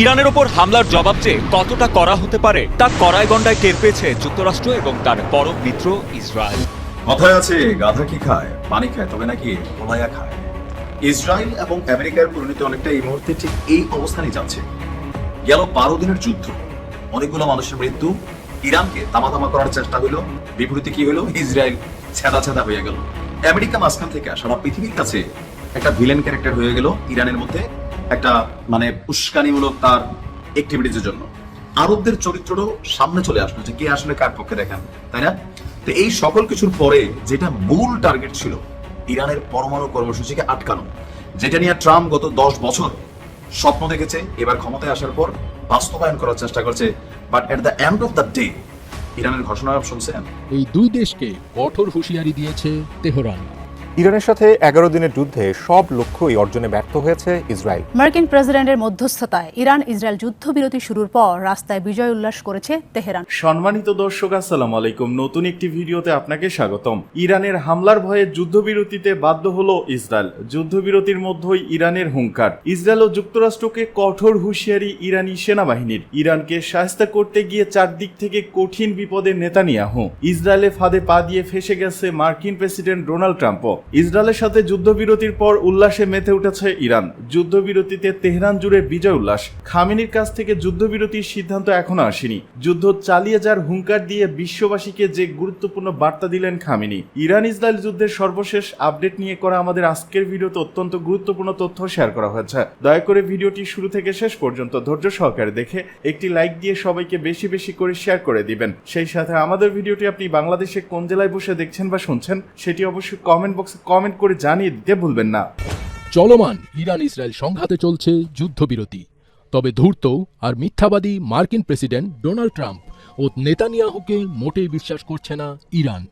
ইরানের ওপর হামলার জবাব যে কতটা করা হতে পারে, তা কড়ায় গন্ডায় টের পেয়েছে যুক্তরাষ্ট্র এবং তার পরম মিত্র ইসরায়েল। কথায় আছে গাধা কি খায়, পানি খায়, তবে নাকি ওলাইয়া খায়। ইসরায়েল এবং আমেরিকার পরিণতি অনেকটা এই মুহূর্তে ঠিক এই অবস্থানেই যাচ্ছে। গেল বারো দিনের যুদ্ধ। অনেকগুলো মানুষের মৃত্যু। ইরানকে তামা তামা করার চেষ্টা হলো। বিপরীতে কি হলো? ইসরায়েল ছেদা ছেদা হয়ে গেল। আমেরিকা মাঝখান থেকে সারা পৃথিবীর কাছে একটা ভিলেন ক্যারেক্টার হয়ে গেল ইরানের মধ্যে। একটা মানে উস্কানিমূলক তার অ্যাক্টিভিটিজের জন্য। আরবদের চরিত্রটাও সামনে চলে আসলো যে কে আসলে কার পক্ষে দেখেন তাই না? তো এই সকল কিছুর পরে যেটা মূল টার্গেট ছিল, ইরানের পরমাণু কর্মসূচিকে আটকানো, যেটা নিয়ে ট্রাম্প গত দশ বছর স্বপ্ন দেখেছে, এবার ক্ষমতায় আসার পর বাস্তবায়ন করার চেষ্টা করছে but at the end of the day ইরানের ঘোষণা শুনছেন? এই দুই দেশকে কঠোর হুঁশিয়ারি দিয়েছে তেহরান। ইরানের সাথে এগারো দিনের যুদ্ধে সব লক্ষ্যই অর্জনে ব্যর্থ হয়েছে ইসরায়েল। মার্কিন প্রেসিডেন্টের মধ্যস্থতায় ইরান ইসরায়েল যুদ্ধবিরতি শুরুর পর রাস্তায় বিজয় উল্লাস করেছে তেহরান। সম্মানিত দর্শক আসসালামু আলাইকুম। নতুন একটি ভিডিওতে আপনাকে স্বাগতম। ইরানের হামলার ভয়ে যুদ্ধবিরতিতে বাধ্য হলো ইসরায়েল। যুদ্ধবিরতির মধ্যেই ইরানের হুঙ্কার। ইসরায়েল ও যুক্তরাষ্ট্রকে কঠোর হুঁশিয়ারি ইরানি সেনাবাহিনীর। ইরানকে সাহায্য করতে গিয়ে চারদিক থেকে কঠিন বিপদে নেতানিয়াহু। ইসরায়েলে ফাঁদে পা দিয়ে ফেসে গেছে মার্কিন প্রেসিডেন্ট ডোনাল্ড ট্রাম্পও। ইসরায়েলের সাথে যুদ্ধবিরতির পর উল্লাসে মেতে উঠেছে ইরান। যুদ্ধবিরতিতে তেহরান জুড়ে বিজয় উল্লাস। খামিনির কাছ থেকে যুদ্ধবিরতির সিদ্ধান্ত এখনও আসেনি। যুদ্ধ চালিয়ে যাওয়ার হুঙ্কার দিয়ে বিশ্ববাসীকে যে গুরুত্বপূর্ণ বার্তা দিলেন খামিনি। ইরান ইসরায়েল যুদ্ধের সর্বশেষ আপডেট নিয়ে করা আমাদের আজকের ভিডিওতে অত্যন্ত গুরুত্বপূর্ণ তথ্য শেয়ার করা হয়েছে। দয়া করে ভিডিওটি শুরু থেকে শেষ পর্যন্ত ধৈর্য সহকারে দেখে একটি লাইক দিয়ে সবাইকে বেশি বেশি করে শেয়ার করে দিবেন। সেই সাথে আমাদের ভিডিওটি আপনি বাংলাদেশে কোন জেলায় বসে দেখছেন বা শুনছেন, সেটি অবশ্যই কমেন্ট বক্সে কমেন্ট করে জানিয়ে দিতে ভুলবেন না। চলমান ইরান ইসরায়েল সংঘাতে চলছে যুদ্ধবিরতি। তবে ধূর্ত আর মিথ্যাবাদী মার্কিন প্রেসিডেন্ট ডোনাল্ড ট্রাম্প ও নেতানিয়াহুকে মোটেই বিশ্বাস করছে না ইরান।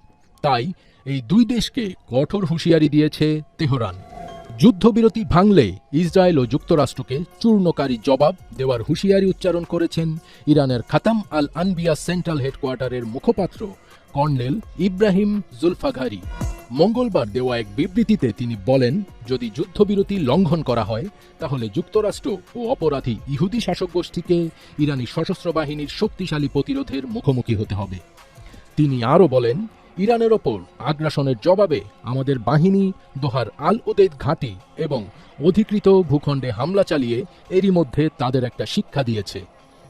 তাই এই দুই দেশকে কঠোর হুঁশিয়ারি দিয়েছে তেহরান। যুদ্ধবিরতি ভাঙলে ইসরায়েল ও যুক্তরাষ্ট্রকে চূর্ণকারী জবাব দেওয়ার হুঁশিয়ারি উচ্চারণ করেছেন ইরানের খাতাম আল আনবিয়া সেন্ট্রাল হেডকোয়ার্টারের মুখপাত্র কর্নেল ইব্রাহিম জুলফাঘারি। মঙ্গলবার দেওয়া এক বিবৃতিতে তিনি বলেন, যদি যুদ্ধবিরতি লঙ্ঘন করা হয়, তাহলে যুক্তরাষ্ট্র ও অপরাধী ইহুদি শাসক গোষ্ঠীকে ইরানি সশস্ত্র বাহিনীর শক্তিশালী প্রতিরোধের মুখোমুখি হতে হবে। তিনি আরও বলেন, ইরানের ওপর আগ্রাসনের জবাবে আমাদের বাহিনী দোহার আল উদেদ ঘাঁটি এবং অধিকৃত ভূখণ্ডে হামলা চালিয়ে এরই মধ্যে তাদের একটা শিক্ষা দিয়েছে।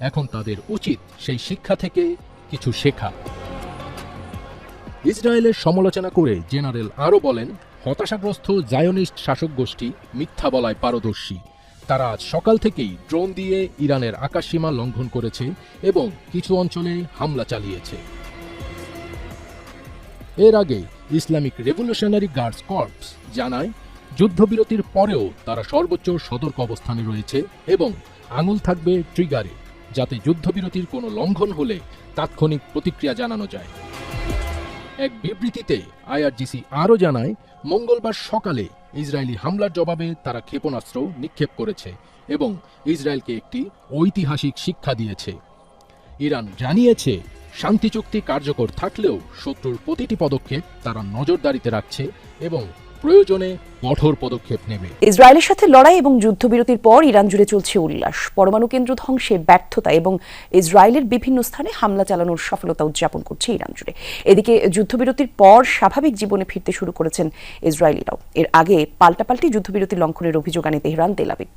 এখন তাদের উচিত সেই শিক্ষা থেকে কিছু শেখা। ইসরায়েলের সমালোচনা করে জেনারেল আরও বলেন, হতাশাগ্রস্ত জায়নিস্ট শাসক গোষ্ঠী মিথ্যা বলায় পারদর্শী। তারা আজ সকাল থেকেই ড্রোন দিয়ে ইরানের আকাশসীমা লঙ্ঘন করেছে এবং কিছু অঞ্চলে হামলা চালিয়েছে। এর আগে ইসলামিক রেভলিউশনারি গার্ডস কর্পস জানায়, যুদ্ধবিরতির পরেও তারা সর্বোচ্চ সতর্ক অবস্থানে রয়েছে এবং আঙুল থাকবে ট্রিগারে, যাতে যুদ্ধবিরতির কোনো লঙ্ঘন হলে তাৎক্ষণিক প্রতিক্রিয়া জানানো যায়। এক বিবৃতিতে আইআরজিসি আরও জানায়, মঙ্গলবার সকালে ইসরায়েলি হামলার জবাবে তারা ক্ষেপণাস্ত্র নিক্ষেপ করেছে এবং ইসরায়েলকে একটি ঐতিহাসিক শিক্ষা দিয়েছে। ইরান জানিয়েছে, শান্তি চুক্তি কার্যকর থাকলেও শত্রুর প্রতিটি পদক্ষেপ তারা নজরদারিতে রাখছে এবং প্রয়োজনে কঠোর পদক্ষেপ নেবে। ইসরায়েলের সাথে লড়াই এবং যুদ্ধবিরতির পর ইরান জুড়ে চলছে উল্লাস। পরমাণু কেন্দ্র ধ্বংসে ব্যর্থতা এবং ইসরায়েলের বিভিন্ন স্থানে হামলা চালানোর সফলতা উদযাপন করছে ইরান জুড়ে। এদিকে যুদ্ধবিরতির পর স্বাভাবিক জীবনে ফিরতে শুরু করেছেন ইসরায়েলিরাও। এর আগে পাল্টাপাল্টি যুদ্ধবিরতি লঙ্ঘনের অভিযোগ আনে তেহরান তেলাবিব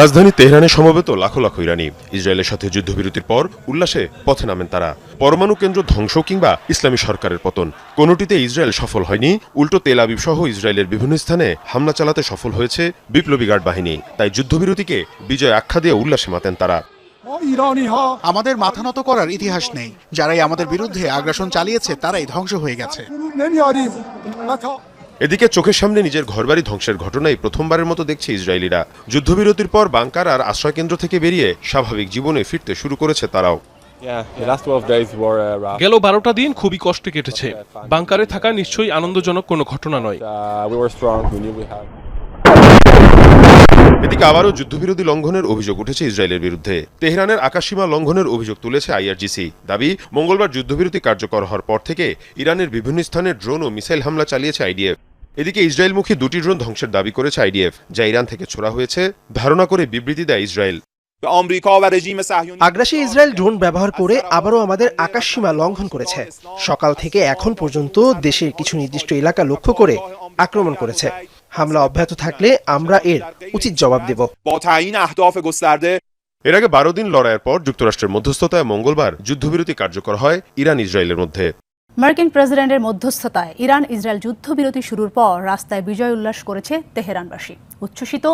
রাজধানী তেহরানে সমবেত লাখো লাখো ইরানি। ইসরায়েলের সাথে যুদ্ধবিরতির পর উল্লাসে পথে নামেন তারা। পরমাণু কেন্দ্র ধ্বংস কিংবা ইসলামী সরকারের পতন। কোনোটিতে ইসরায়েল সফল হয়নি, উল্টো তেল আবিব সহ ইসরায়েলের বিভিন্ন স্থানে হামলা চালাতে সফল হয়েছে বিপ্লবী গার্ড বাহিনী। তাই যুদ্ধবিরতিকে বিজয় আখ্যা দিয়ে উল্লাসে মাতেন তারা। আমাদের মাথা নত করার ইতিহাস নেই। যারাই আমাদের বিরুদ্ধে আগ্রাসন চালিয়েছে, তারাই ধ্বংস হয়ে গেছে। এদিকে চোখের সামনে নিজের ঘরবাড়ি ধ্বংসের ঘটনায় প্রথমবারের মতো দেখছে ইসরায়েলিরা। যুদ্ধবিরতির পর বাংকার আর আশ্রয়কেন্দ্র থেকে বেরিয়ে স্বাভাবিক জীবনে ফিরতে শুরু করেছে তারাও। গেল বারোটা দিন খুবই কষ্টে কেটেছে। বাংকারে থাকা নিশ্চয়ই আনন্দজনক কোনো ঘটনা নয়। এদিকে আবারও যুদ্ধবিরোধী লঙ্ঘনের অভিযোগ উঠেছে ইসরায়েলের বিরুদ্ধে। তেহরানের আকাশসীমা লঙ্ঘনের অভিযোগ তুলেছে আইআরজিসি। দাবি, মঙ্গলবার যুদ্ধবিরতি কার্যকর হওয়ার পর থেকে ইরানের বিভিন্ন স্থানে ড্রোন ও মিসাইল হামলা চালিয়েছে আইডিএফ। এদিকে ইসরায়েলমুখী দুটি ড্রোন ধ্বংসের দাবি করেছে আইডিএফ, যা ইরান থেকে ছোড়া হয়েছে, ধারণা করে বিবৃতি দেয় ইসরায়েল। আগ্রাসী ইসরায়েল ড্রোন ব্যবহার করে আবারও আমাদের আকাশসীমা লঙ্ঘন করেছে। সকাল থেকে এখন পর্যন্ত দেশের কিছু নির্দিষ্ট এলাকা লক্ষ্য করে আক্রমণ করেছে। হামলা অব্যাহত থাকলে আমরা এর উচিত জবাব দেব। এর আগে বারো দিন লড়াইয়ের পর যুক্তরাষ্ট্রের মধ্যস্থতায় মঙ্গলবার যুদ্ধবিরতি কার্যকর হয় ইরান ইসরায়েলের মধ্যে। মার্কিন প্রেসিডেন্টের মধ্যস্থতায় ইরান ইসরায়েল যুদ্ধবিরতি শুরুর পর রাস্তায় বিজয় উল্লাস করেছে তেহরানবাসী। উচ্ছ্বসিত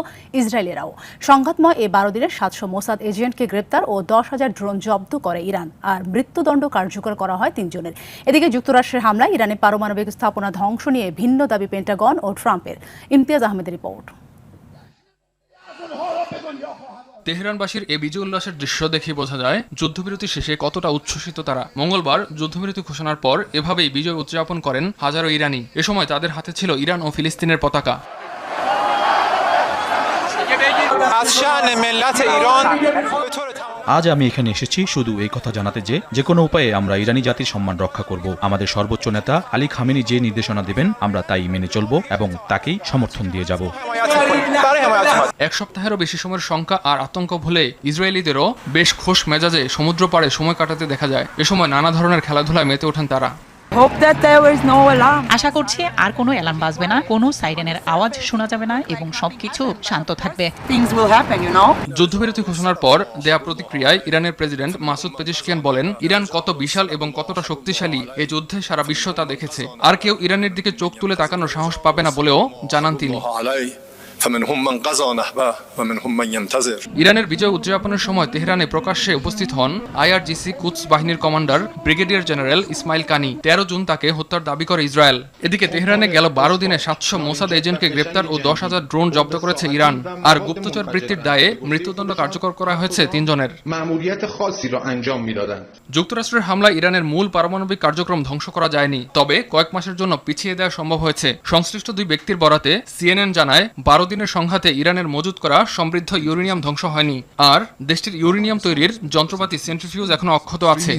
ইসরায়েলেরাও। সংঘাতময় এ বারো দিনের সাতশো মোসাদ এজেন্টকে গ্রেপ্তার ও দশ হাজার ড্রোন জব্দ করে ইরান। আর মৃত্যুদণ্ড কার্যকর করা হয় তিনজনের। এদিকে যুক্তরাষ্ট্রের হামলায় ইরানে পারমাণবিক স্থাপনা ধ্বংস নিয়ে ভিন্ন দাবি পেন্টাগন ও ট্রাম্পের। ইমতিয়াজ আহমেদের রিপোর্ট। তেহরানবাসীর এ বিজয় উল্লাসের দৃশ্য দেখে বোঝা যায়, যুদ্ধবিরতি শেষে কতটা উচ্ছ্বসিত তারা। মঙ্গলবার যুদ্ধবিরতি ঘোষণার পর এভাবেই বিজয় উদযাপন করেন হাজারো ইরানি। এ সময় তাদের হাতে ছিল ইরান ও ফিলিস্তিনের পতাকা। আজ আমি এখানে এসেছি শুধু এই কথা জানাতে যে যে কোনো উপায়ে আমরা ইরানি জাতির সম্মান রক্ষা করব। আমাদের সর্বোচ্চ নেতা আলী খামেনি যে নির্দেশনা দেবেন, আমরা তাই মেনে চলব এবং তাকেই সমর্থন দিয়ে যাব। এক সপ্তাহেরও বেশি সময়ের শঙ্কা আর আতঙ্ক ভুলে ইসরায়েলিদেরও বেশ খোশ মেজাজে সমুদ্র পাড়ে সময় কাটাতে দেখা যায়। এ সময় নানা ধরনের খেলাধুলায় মেতে ওঠেন তারা। আশা করছি আর কোনো অ্যালার্ম বাজবে না কোনো সাইরেনের আওয়াজ শোনা যাবে না এবং সবকিছু শান্ত থাকবে। যুদ্ধবিরতি ঘোষণার পর দেয়া প্রতিক্রিয়ায় ইরানের প্রেসিডেন্ট মাসুদ পেজিশকিয়ান বলেন ইরান কত বিশাল এবং কতটা শক্তিশালী এই যুদ্ধে সারা বিশ্ব তা দেখেছে। আর কেউ ইরানের দিকে চোখ তুলে তাকানোর সাহস পাবে না বলেও জানান তিনি। ইরানের বিজয় উদযাপনের সময় তেহরানে প্রকাশ্যে উপস্থিত হন আইআরজিসি কুৎস বাহিনীর কমান্ডার ব্রিগেডিয়ার জেনারেল ইসমাইল কানি। তেরো জুন তাকে হত্যার দাবি করে ইসরায়েল। এদিকে তেহরানে গেল বারো দিনে সাতশো মোসাদ এজেন্টকে গ্রেপ্তার ও দশ হাজার ড্রোন জব্দ করেছে ইরান। আর গুপ্তচর বৃত্তির দায়ে মৃত্যুদণ্ড কার্যকর করা হয়েছে তিনজনের। যুক্তরাষ্ট্রের হামলায় ইরানের মূল পারমাণবিক কার্যক্রম ধ্বংস করা যায়নি। তবে কয়েক মাসের জন্য পিছিয়ে দেওয়া সম্ভব হয়েছে। সংশ্লিষ্ট দুই ব্যক্তির বরাতে সিএনএন জানায় বারো দিনের সংঘাতে ইরানের মজুত করা সমৃদ্ধ ইউরেনিয়াম ধ্বংস হয়নি। আর দেশটির ইউরেনিয়াম তৈরির যন্ত্রপাতি সেন্ট্রিফিউজ এখনও অক্ষত আছে।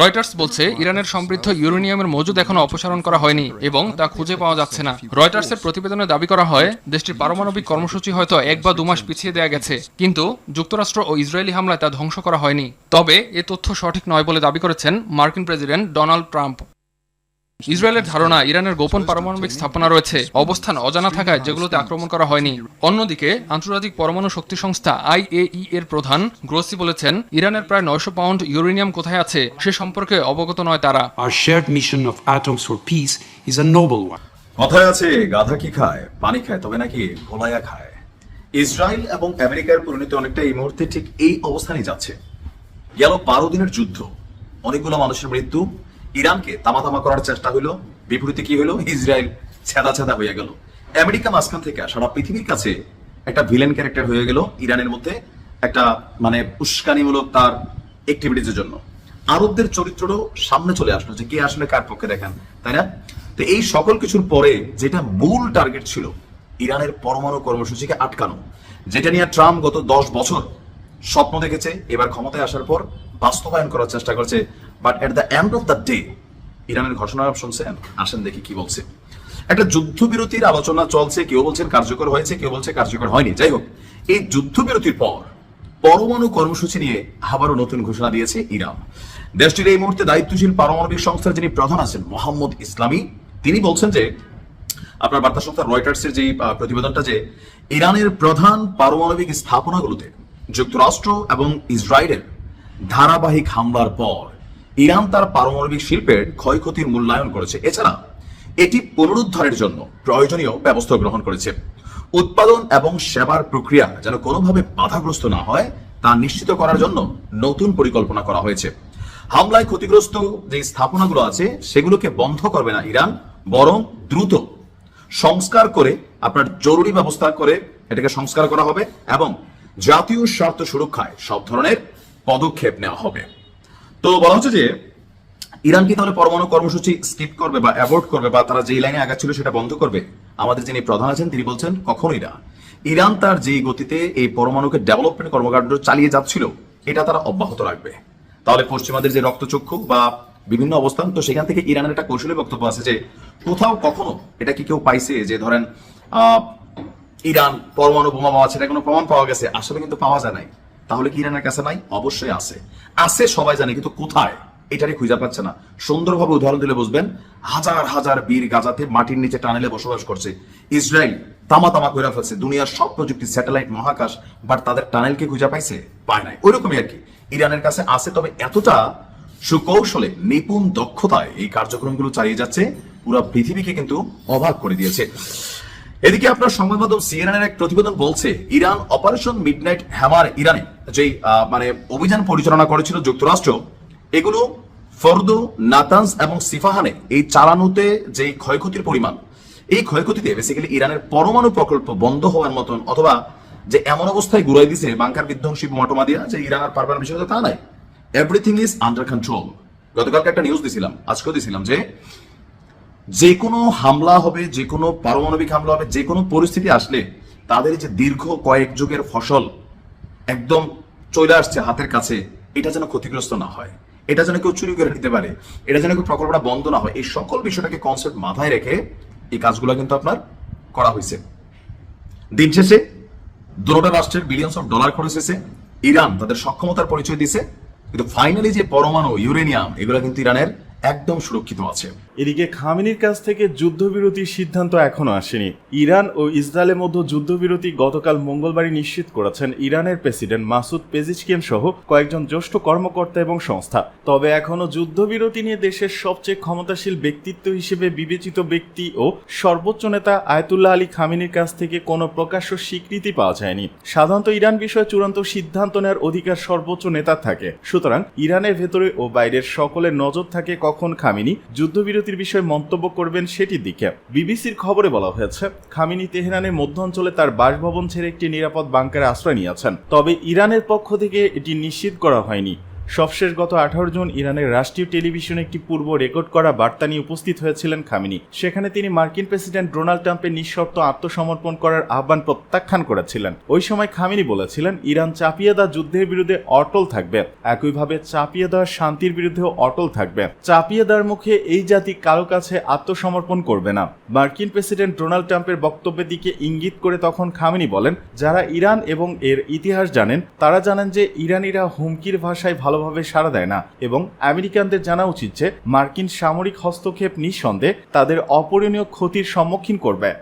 রয়টার্স বলছে ইরানের সমৃদ্ধ ইউরেনিয়ামের মজুদ এখনও অপসারণ করা হয়নি এবং তা খুঁজে পাওয়া যাচ্ছে না। রয়টার্সের প্রতিবেদনে দাবি করা হয় দেশটির পারমাণবিক কর্মসূচি হয়তো এক বা দু মাস পিছিয়ে দেওয়া গেছে কিন্তু যুক্তরাষ্ট্র ও ইসরায়েলি হামলায় তা ধ্বংস করা হয়নি। তবে এ তথ্য সঠিক নয় বলে দাবি করেছেন মার্কিন প্রেসিডেন্ট ডোনাল্ড ট্রাম্প। ইসরায়েলের ধারণা ইরানের গোপন পারমাণবিক স্থাপনা রয়েছে। অবস্থান অজানা থাকায় যেগুলোতে আক্রমণ করা হয়নি। অন্যদিকে আন্তর্জাতিক পরমাণু শক্তি সংস্থা আইএই এর প্রধান গ্রোসি বলেছেন ইরানের প্রায় নয়শো পাউন্ড ইউরেনিয়াম কোথায় আছে সে সম্পর্কে অবগত নয় তারা। কথায় আছে গাধা কি খায় পানি খায় তবে নাকি গোলায়া খায়? ইসরায়েল এবং আমেরিকার পরিণতি অনেকটা এই মুহূর্তে ঠিক এই অবস্থানেই যাচ্ছে। গেল বারো দিনের যুদ্ধ। অনেকগুলো মানুষের মৃত্যু ইরানকে তামাতামা করার চেষ্টা হলো বিপরীতে কি হলো ইসরায়েল ছেদা ছেদা হয়ে গেল। আমেরিকা মাঝখান থেকে সারা পৃথিবীর কাছে একটা ভিলেন ক্যারেক্টার হয়ে গেল ইরানের মধ্যে। একটা মানে উস্কানিমূলক তার অ্যাক্টিভিটিজের জন্য। আরবদের চরিত্রটাও সামনে চলে আসলো যে কে আসলে কার পক্ষে দেখেন, তাই না? তো এই সকল কিছুর পরে যেটা মূল টার্গেট ছিল, ইরানের পরমাণু কর্মসূচিকে আটকানো, যেটা নিয়ে ট্রাম্প গত দশ বছর স্বপ্ন দেখেছে, এবার ক্ষমতায় আসার পর বাস্তবায়ন করার চেষ্টা করছে। But at the end of the day ইরানের ঘোষণা শুনছেন, আসেন দেখি কি বলছে। একটা যুদ্ধবিরতির আলোচনা চলছে, কেউ বলছেন কার্যকর হয়েছে, কেউ বলছে কার্যকর হয়নি। যাই হোক, এই যুদ্ধবিরতির পর পরমাণু কর্মসূচি নিয়ে আবারও নতুন ঘোষণা দিয়েছে ইরান। দেশটির এই মুহূর্তে দায়িত্বশীল পারমাণবিক সংস্থার যিনি প্রধান আছেন, মোহাম্মদ ইসলামী, তিনি বলছেন যে, আপনার বার্তা সংস্থা রয়টার্সের যে প্রতিবেদনটা যে, ইরানের প্রধান পারমাণবিক স্থাপনাগুলোতে যুক্তরাষ্ট্র এবং ইসরায়েলের ধারাবাহিক হামলার পর ইরান তার পারমাণবিক শিল্পের ক্ষয়ক্ষতির মূল্যায়ন করেছে। এছাড়া এটি পুনরুদ্ধারের জন্য প্রয়োজনীয় ব্যবস্থা গ্রহণ করেছে। উৎপাদন এবং সেবার প্রক্রিয়া যেন কোনোভাবে বাধাগ্রস্ত না হয়, তা নিশ্চিত করার জন্য নতুন পরিকল্পনা করা হয়েছে। হামলায় ক্ষতিগ্রস্ত যে স্থাপনাগুলো আছে, সেগুলোকে বন্ধ করবে না ইরান, বরং দ্রুত সংস্কার করে আপনার জরুরি ব্যবস্থা করে এটাকে সংস্কার করা হবে এবং জাতীয় স্বার্থ সুরক্ষায় সব ধরনের পদক্ষেপ নেওয়া হবে। তো বলা হচ্ছে যে, ইরান কি তাহলে পরমাণু কর্মসূচি স্কিপ করবে বা অ্যাভয়েড করবে বা তারা যেই লাইনে আগাচ্ছিল সেটা বন্ধ করবে? আমাদের যিনি প্রধান আছেন, তিনি বলছেন কখনোই না। ইরান তার যেই গতিতে এই পরমাণুকে ডেভেলপমেন্ট কর্মকাণ্ড চালিয়ে যাচ্ছিল, এটা তারা অব্যাহত রাখবে। তাহলে পশ্চিমাদের যে রক্তচক্ষু বা বিভিন্ন অবস্থান, তো সেখান থেকে ইরানের একটা কৌশলী বক্তব্য আছে যে, কোথাও কখনো এটা কি কেউ পাইছে? যে ধরেন ইরান পরমাণু বোমা পাওয়া সেটা কোনো প্রমাণ পাওয়া গেছে। আসলে কিন্তু পাওয়া যায় নাই। তাহলে কি ইরানের কাছে নাই? অবশ্যই আছে। আছে, সবাই জানে, কিন্তু কোথায়? এটারই খুঁজে পাচ্ছে না। সুন্দরভাবে উদাহরণ দিলে বুঝবেন, হাজার হাজার বীর গাজাতে মাটির নিচে টানেলে বসবাস করছে। ইসরায়েল তামা তামা করে ফেলছে। দুনিয়ার সব প্রযুক্তি, স্যাটেলাইট, মহাকাশ, বাট তাদের টানেলকে খুঁজে পাইছে? পায় নাই। ওইরকমই আর কি। ইরানের কাছে আছে, তবে এতটা সুকৌশলে, নিপুণ দক্ষতায় এই কার্যক্রমগুলো চালিয়ে যাচ্ছে, পুরো পৃথিবীকে কিন্তু অবাক করে দিয়েছে। এদিকে আপনার সংবাদ মাধ্যম সিএনএন এক প্রতিবেদন বলছে, ইরান অপারেশন মিডনাইট হ্যামার ইরানে যেই মানে অভিযান পরিচালনা করেছিল যুক্তরাষ্ট্র, এগুলো ফরদু, নাতানস এবং সিফাহানে এই চালানোতে যে ক্ষয়ক্ষতির পরিমাণ, এই ক্ষয়ক্ষতিতে বেসিক্যালি ইরানের পরমাণু প্রকল্প বন্ধ হওয়ার মতন অথবা যে এমন অবস্থায় ঘুরাই দিছে বাংকার বিধ্বংসী বোমাটোমা দিয়া যে ইরান আর পারবার বিষয় তো তা নাই। এভরিথিং ইজ আন্ডার কন্ট্রোল গতকালকে একটা নিউজ দিছিলাম, আজকেও দিছিলাম যে যে কোনো হামলা হবে, যে কোনো পারমাণবিক হামলা হবে, যে কোনো পরিস্থিতি আসলে তাদের যে দীর্ঘ কয়েক যুগের ফসল একদম চলে আসছে হাতের কাছে, এটা যেন ক্ষতিগ্রস্ত না হয়, এটা যেন কেউ চুরি করে নিতে পারে, এটা যেন কেউ প্রকল্পটা বন্ধ না হয়, এই সকল বিষয়টাকে কনসেপ্ট মাথায় রেখে এই কাজগুলো কিন্তু আপনার করা হয়েছে। দিন শেষে দুটা রাষ্ট্রের বিলিয়ন্স অফ ডলার খরচ হয়েছে, ইরান তাদের সক্ষমতার পরিচয় দিছে কিন্তু ফাইনালি যে পরমাণু ইউরেনিয়াম এগুলো কিন্তু ইরানের একদম সুরক্ষিত আছে। এদিকে খামেনির কাছ থেকে যুদ্ধবিরতির সিদ্ধান্ত এখনও আসেনি। ইরান ও ইসরায়েলের মধ্যে যুদ্ধবিরতি গতকাল মঙ্গলবারই নিশ্চিত করেছেন ইরানের প্রেসিডেন্ট মাসুদ পেজিচকিয়ান সহ কয়েকজন জ্যেষ্ঠ কর্মকর্তা এবং সংস্থা। তবে এখনও যুদ্ধবিরতি নিয়ে দেশের সবচেয়ে ক্ষমতাশীল ব্যক্তিত্ব হিসেবে বিবেচিত ব্যক্তি ও সর্বোচ্চ নেতা আয়তুল্লাহ আলী খামেনির কাছ থেকে কোনো প্রকাশ্য স্বীকৃতি পাওয়া যায়নি। সাধারণত ইরান বিষয়ে চূড়ান্ত সিদ্ধান্ত নেওয়ার অধিকার সর্বোচ্চ নেতার থাকে। সুতরাং ইরানের ভেতরে ও বাইরের সকলের নজর থাকে কখন খামিনি যুদ্ধবিরতির বিষয়ে মন্তব্য করবেন সেটির দিকে। বিবিসির খবরে বলা হয়েছে, খামিনি তেহরানের মধ্যাঞ্চলে তার বাসভবন ছেড়ে একটি নিরাপদ বাংকারে আশ্রয় নিয়েছেন। তবে ইরানের পক্ষ থেকে এটি নিশ্চিত করা হয়নি। সবশেষ গত আঠারো জন ইরানের রাষ্ট্রীয় টেলিভিশনে একটি পূর্ব রেকর্ড করা বার্তা নিয়ে উপস্থিত হয়েছিলেন খামিনি। সেখানে তিনি মার্কিন প্রেসিডেন্ট ডোনাল্ড ট্রাম্পের নিঃশর্ত আত্মসমর্পণ করার আহ্বান প্রত্যাখ্যান করেছিলেন। ওই সময় খামিনি বলেছিলেন, ইরান চাপিয়ে দেওয়া যুদ্ধের বিরুদ্ধে অটল থাকবে। একইভাবে চাপিয়ে দেওয়া শান্তির বিরুদ্ধেও অটল থাকবে। চাপিয়ে দেওয়ার মুখে এই জাতি কারও কাছে আত্মসমর্পণ করবে না। মার্কিন প্রেসিডেন্ট ডোনাল্ড ট্রাম্পের বক্তব্যের দিকে ইঙ্গিত করে তখন খামিনি বলেন, যারা ইরান এবং এর ইতিহাস জানেন, তারা জানেন যে ইরানিরা হুমকির ভাষায় ভালোভাবে সাড়া দেয় না। এবং আমেরিকানদের জানা উচিত যে, মার্কিন সামরিক হস্তক্ষেপ নিঃসন্দেহে তাদের অপরিণীয় ক্ষতির সম্মুখীন করবে।